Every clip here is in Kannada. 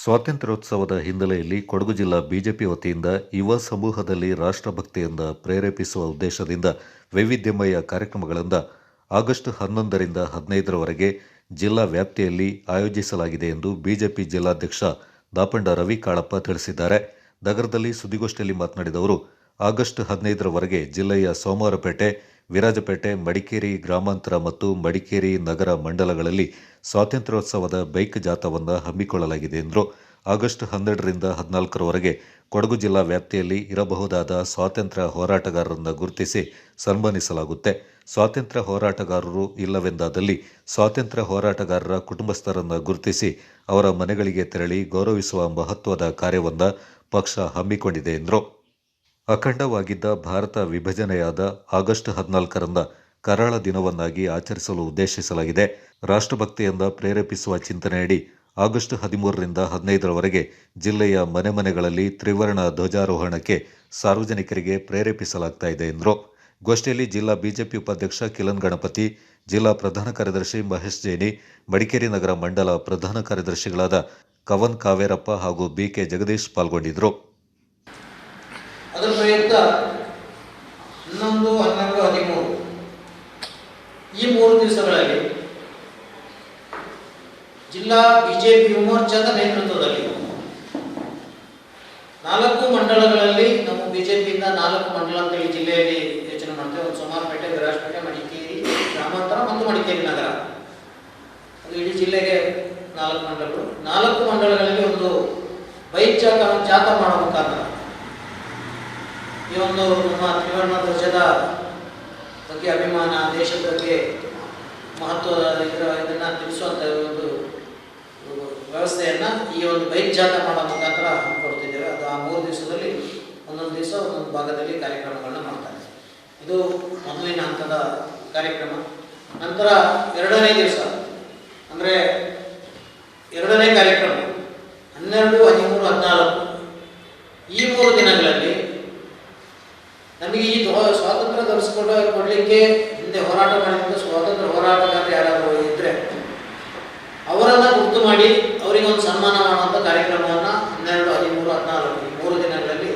ಸ್ವಾತಂತ್ರ್ಯೋತ್ಸವದ ಹಿನ್ನೆಲೆಯಲ್ಲಿ ಕೊಡಗು ಜಿಲ್ಲಾ ಬಿಜೆಪಿ ವತಿಯಿಂದ ಯುವ ಸಮೂಹದಲ್ಲಿ ರಾಷ್ಟ್ರಭಕ್ತಿಯಿಂದ ಪ್ರೇರೇಪಿಸುವ ಉದ್ದೇಶದಿಂದ ವೈವಿಧ್ಯಮಯ ಕಾರ್ಯಕ್ರಮಗಳಿಂದ ಆಗಸ್ಟ್ ಹನ್ನೊಂದರಿಂದ ಹದಿನೈದರವರೆಗೆ ಜಿಲ್ಲಾ ವ್ಯಾಪ್ತಿಯಲ್ಲಿ ಆಯೋಜಿಸಲಾಗಿದೆ ಎಂದು ಬಿಜೆಪಿ ಜಿಲ್ಲಾಧ್ಯಕ್ಷ ದಾಪಂಡ ರವಿ ಕಾಳಪ್ಪ ತಿಳಿಸಿದ್ದಾರೆ. ನಗರದಲ್ಲಿ ಸುದ್ದಿಗೋಷ್ಠಿಯಲ್ಲಿ ಮಾತನಾಡಿದ ಅವರು, ಆಗಸ್ಟ್ ಹದಿನೈದರವರೆಗೆ ಜಿಲ್ಲೆಯ ಸೋಮವಾರಪೇಟೆ ವಿರಾಜಪೇಟೆ, ಮಡಿಕೇರಿ ಗ್ರಾಮಾಂತರ ಮತ್ತು ಮಡಿಕೇರಿ ನಗರ ಮಂಡಲಗಳಲ್ಲಿ ಸ್ವಾತಂತ್ರ್ಯೋತ್ಸವದ ಬೈಕ್ ಜಾಥಾವನ್ನು ಹಮ್ಮಿಕೊಳ್ಳಲಾಗಿದೆ ಎಂದರು. ಆಗಸ್ಟ್ ಹನ್ನೆರಡರಿಂದ ಹದಿನಾಲ್ಕರವರೆಗೆ ಕೊಡಗು ಜಿಲ್ಲಾ ವ್ಯಾಪ್ತಿಯಲ್ಲಿ ಇರಬಹುದಾದ ಸ್ವಾತಂತ್ರ್ಯ ಹೋರಾಟಗಾರರನ್ನು ಗುರುತಿಸಿ ಸನ್ಮಾನಿಸಲಾಗುತ್ತೆ. ಸ್ವಾತಂತ್ರ್ಯ ಹೋರಾಟಗಾರರು ಇಲ್ಲವೆಂದಾದಲ್ಲಿ ಸ್ವಾತಂತ್ರ್ಯ ಹೋರಾಟಗಾರರ ಕುಟುಂಬಸ್ಥರನ್ನು ಗುರುತಿಸಿ ಅವರ ಮನೆಗಳಿಗೆ ತೆರಳಿ ಗೌರವಿಸುವ ಮಹತ್ವದ ಕಾರ್ಯವನ್ನು ಪಕ್ಷ ಹಮ್ಮಿಕೊಂಡಿದೆ ಎಂದರು. ಅಖಂಡವಾಗಿದ್ದ ಭಾರತ ವಿಭಜನೆಯಾದ ಆಗಸ್ಟ್ ಹದಿನಾಲ್ಕರಂದ ಕರಾಳ ದಿನವನ್ನಾಗಿ ಆಚರಿಸಲು ಉದ್ದೇಶಿಸಲಾಗಿದೆ. ರಾಷ್ಟ್ರಭಕ್ತಿಯಿಂದ ಪ್ರೇರೇಪಿಸುವ ಚಿಂತನೆಯಡಿ ಆಗಸ್ಟ್ ಹದಿಮೂರರಿಂದ ಹದಿನೈದರವರೆಗೆ ಜಿಲ್ಲೆಯ ಮನೆ ಮನೆಗಳಲ್ಲಿ ತ್ರಿವರ್ಣ ಧ್ವಜಾರೋಹಣಕ್ಕೆ ಸಾರ್ವಜನಿಕರಿಗೆ ಪ್ರೇರೇಪಿಸಲಾಗ್ತಾ ಇದೆ ಎಂದರು. ಗೋಷ್ಠಿಯಲ್ಲಿ ಜಿಲ್ಲಾ ಬಿಜೆಪಿ ಉಪಾಧ್ಯಕ್ಷ ಕಿಲನ್ ಗಣಪತಿ, ಜಿಲ್ಲಾ ಪ್ರಧಾನ ಕಾರ್ಯದರ್ಶಿ ಮಹೇಶ್ ಜೈನಿ, ಮಡಿಕೇರಿ ನಗರ ಮಂಡಲ ಪ್ರಧಾನ ಕಾರ್ಯದರ್ಶಿಗಳಾದ ಕವನ್ ಕಾವೇರಪ್ಪ ಹಾಗೂ ಬಿಕೆ ಜಗದೀಶ್ ಪಾಲ್ಗೊಂಡಿದ್ದರು. ಅದರ ಪ್ರಯುಕ್ತ ಹನ್ನೊಂದು ಹನ್ನೆರಡು ಹದಿಮೂರು. ಈ ಮೂರು ದಿವಸಗಳಲ್ಲಿ ಜಿಲ್ಲಾ ಬಿಜೆಪಿ ವಿಮೋರ್ಚಾದ ಮೋರ್ಚಾದ ನೇತೃತ್ವದಲ್ಲಿ ನಾಲ್ಕು ಮಂಡಲಗಳಲ್ಲಿ ನಮ್ಮ ಬಿಜೆಪಿಯಿಂದ ನಾಲ್ಕು ಮಂಡಲ ಈ ಜಿಲ್ಲೆಯಲ್ಲಿ ಯೋಚನೆ ಮಾಡ್ತೇವೆ. ಒಂದು ಸೋಮಾರಪೇಟೆ, ವಿರಾಜಪೇಟೆ, ಮಡಿಕೇರಿ, ಗ್ರಾಮಾಂತರ ಮತ್ತು ಮಡಿಕೇರಿ ನಗರ. ಅದು ಇಡೀ ಜಿಲ್ಲೆಗೆ ನಾಲ್ಕು ಮಂಡಲಗಳು. ನಾಲ್ಕು ಮಂಡಲಗಳಲ್ಲಿ ಒಂದು ಬೈಕ್ ಜಾತ ಜಾಥಾ ಮಾಡೋ ಮುಖಾಂತರ. ಈ ಒಂದು ನಮ್ಮ ತ್ರಿವರ್ಣ ಧ್ವಜದ ಬಗ್ಗೆ ಅಭಿಮಾನ, ದೇಶದ ಬಗ್ಗೆ ಮಹತ್ವದ ಇದರ ಇದನ್ನು ತಿಳಿಸುವಂಥ ಒಂದು ವ್ಯವಸ್ಥೆಯನ್ನು ಈ ಒಂದು ಬೈಕ್ ಜಾಥಾ ಮಾಡೋ ಮುಖಾಂತರ ಹಮ್ಮಿಕೊಡ್ತಿದ್ದೇವೆ. ಅದು ಆ ಮೂರು ದಿವಸದಲ್ಲಿ, ಒಂದೊಂದು ದಿವಸ ಒಂದೊಂದು ಭಾಗದಲ್ಲಿ ಕಾರ್ಯಕ್ರಮಗಳನ್ನ ಮಾಡ್ತಾರೆ. ಇದು ಮೊದಲಿನ ಹಂತದ ಕಾರ್ಯಕ್ರಮ. ನಂತರ ಎರಡನೇ ದಿವಸ, ಅಂದರೆ ಎರಡನೇ ಕಾರ್ಯಕ್ರಮ, ಹನ್ನೆರಡು, ಹದಿಮೂರು, ಹದಿನಾಲ್ಕು ಈ ಮೂರು ದಿನಗಳಲ್ಲಿ ನಮಗೆ ಈ ಧ್ವ- ದೊರಕಿಸ್ಕೊಡ ಕೊಡಲಿಕ್ಕೆ ಹಿಂದೆ ಹೋರಾಟ ಮಾಡಿದ ಸ್ವಾತಂತ್ರ್ಯ ಹೋರಾಟಗಾರರು ಯಾರಾದರೂ ಇದ್ದರೆ ಅವರನ್ನು ಗುರ್ತು ಮಾಡಿ ಅವರಿಗೊಂದು ಸನ್ಮಾನ ಮಾಡುವಂಥ ಕಾರ್ಯಕ್ರಮವನ್ನು ಹನ್ನೆರಡು ಹದಿಮೂರು ಹದಿನಾಲ್ಕು ಈ ಮೂರು ದಿನಗಳಲ್ಲಿ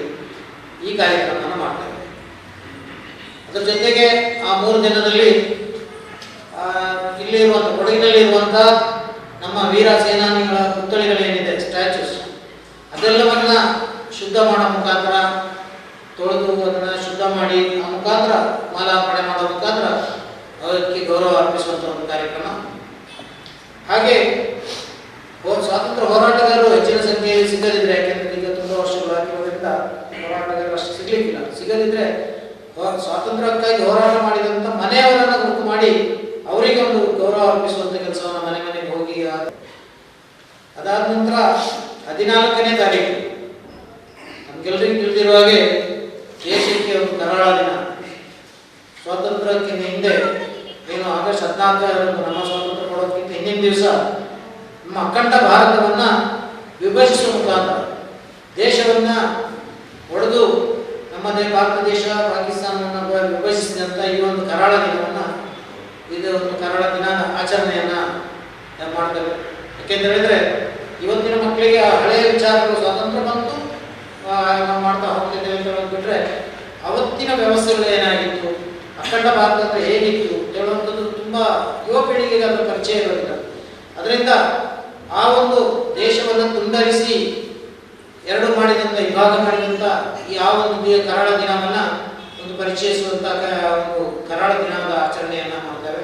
ಈ ಕಾರ್ಯಕ್ರಮವನ್ನು ಮಾಡ್ತಾರೆ ಅದರ ಜೊತೆಗೆ ಆ ಮೂರು ದಿನದಲ್ಲಿ ಆ, ಇಲ್ಲಿ ಇರುವಂಥ ಕೊಡಗಿನಲ್ಲಿ ಇರುವಂಥ ನಮ್ಮ ವೀರ ಸೇನಾನಿಗಳ ಪುತ್ಥಳಿಗಳೇನಿದೆ ಸ್ಟ್ಯಾಚ್ಯೂಸ್ ಅದೆಲ್ಲವನ್ನ ಶುದ್ಧ ಮಾಡೋ ಮುಖಾಂತರ ತೊಳೆದು ಅದನ್ನ ಶುದ್ಧ ಮಾಡಿ ಆ ಮುಖಾಂತರ ಮಾಲಾರ್ಪಣೆ ಮಾಡಬೇಕಾದ್ರೆ ಅವಕ್ಕೆ ಗೌರವ ಅರ್ಪಿಸುವಂಥ ಒಂದು ಕಾರ್ಯಕ್ರಮ. ಹಾಗೆ ಸ್ವಾತಂತ್ರ್ಯ ಹೋರಾಟಗಾರರು ಹೆಚ್ಚಿನ ಸಂಖ್ಯೆಯಲ್ಲಿ ಸಿಗದಿದ್ರೆ, ಯಾಕೆಂದ್ರೆ ಈಗ ತುಂಬಾ ವರ್ಷಗಳಾಗಿರೋದ್ರಿಂದ ಹೋರಾಟಗಾರರು ಅಷ್ಟು ಸಿಗ್ಲಿಕ್ಕಿಲ್ಲ. ಸಿಗದಿದ್ರೆ ಸ್ವಾತಂತ್ರ್ಯಕ್ಕಾಗಿ ಹೋರಾಟ ಮಾಡಿದಂಥ ಮನೆಯವರನ್ನ ಗುರುತು ಮಾಡಿ ಅವರಿಗೆ ಒಂದು ಗೌರವ ಅರ್ಪಿಸುವಂತ ಕೆಲಸವನ್ನು ಮನೆ ಮನೆಗೆ ಹೋಗಿ ಅದಾದ ನಂತರ ಹದಿನಾಲ್ಕನೇ ತಾರೀಕು. ನಮ್ಗೆಲ್ಲರಿಗೂ ತಿಳಿದಿರುವ ಹಾಗೆ ದೇಶಕ್ಕೆ ಒಂದು ಕರಾಳ ದಿನ. ಸ್ವಾತಂತ್ರ್ಯಕ್ಕಿಂತ ಹಿಂದೆ ಏನು ಆಗಸ್ಟ್ ಹದಿನಾಲ್ಕರಂದು ನಮ್ಮ ಸ್ವಾತಂತ್ರ್ಯ ಕೊಡೋದಕ್ಕಿಂತ ಹಿಂದಿನ ದಿವಸ ನಮ್ಮ ಅಖಂಡ ಭಾರತವನ್ನ ವಿಭಜಿಸುವ ಮುಖಾಂತರ ದೇಶವನ್ನ ಒಡೆದು ನಮ್ಮದೇ ಭಾರತ ದೇಶ ಪಾಕಿಸ್ತಾನವನ್ನು ವಿಭಜಿಸಿದಂಥ ಈ ಒಂದು ಕರಾಳ ದಿನವನ್ನ ಇದು ಒಂದು ಕರಾಳ ದಿನ ಆಚರಣೆಯನ್ನ ಮಾಡ್ತೇವೆ. ಯಾಕೆಂತ ಹೇಳಿದ್ರೆ ಇವತ್ತಿನ ಮಕ್ಕಳಿಗೆ ಆ ಹಳೆಯ ವಿಚಾರಗಳು ಸ್ವಾತಂತ್ರ್ಯ ಬಂತು ನಾವು ಮಾಡ್ತಾ ಹೋಗ್ತಿದ್ದೇವೆ ಅಂತ ಹೇಳೋದು ಬಿಟ್ರೆ ಅವತ್ತಿನ ವ್ಯವಸ್ಥೆಗಳು ಏನಾಗಿತ್ತು? ಅಖಂಡ ಭಾರತ ಅಂದ್ರೆ ಹೇಗಿತ್ತು ಹೇಳುವಂಥದ್ದು ತುಂಬಾ ಯುವ ಪೀಳಿಗೆಗೆ ಅದರ ಪರಿಚಯ ಇರೋದಿಲ್ಲ ಅದರಿಂದ ಆ ಒಂದು ದೇಶವನ್ನು ತುಂಡರಿಸಿ ಎರಡು ಮಾಡಿದಂಥ ವಿಭಾಗ ಮಾಡಿದಂಥ ಈ ಆ ಒಂದು ಕರಾಳ ದಿನವನ್ನ ಒಂದು ಪರಿಚಯಿಸುವಂತ ಕ- ಒಂದು ಕರಾಳ ದಿನದ ಆಚರಣೆಯನ್ನು ಮಾಡ್ತೇವೆ.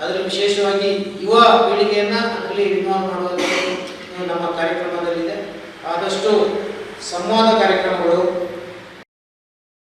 ಅದರಲ್ಲಿ ವಿಶೇಷವಾಗಿ ಯುವ ಪೀಳಿಗೆಯನ್ನ ಅದರಲ್ಲಿ ಇನ್ವಾಲ್ವ್ ಮಾಡುವಂಥದ್ದು ನಮ್ಮ ಕಾರ್ಯಕ್ರಮದಲ್ಲಿದೆ. ಆದಷ್ಟು ಸಂವಾದ ಕಾರ್ಯಕ್ರಮಗಳು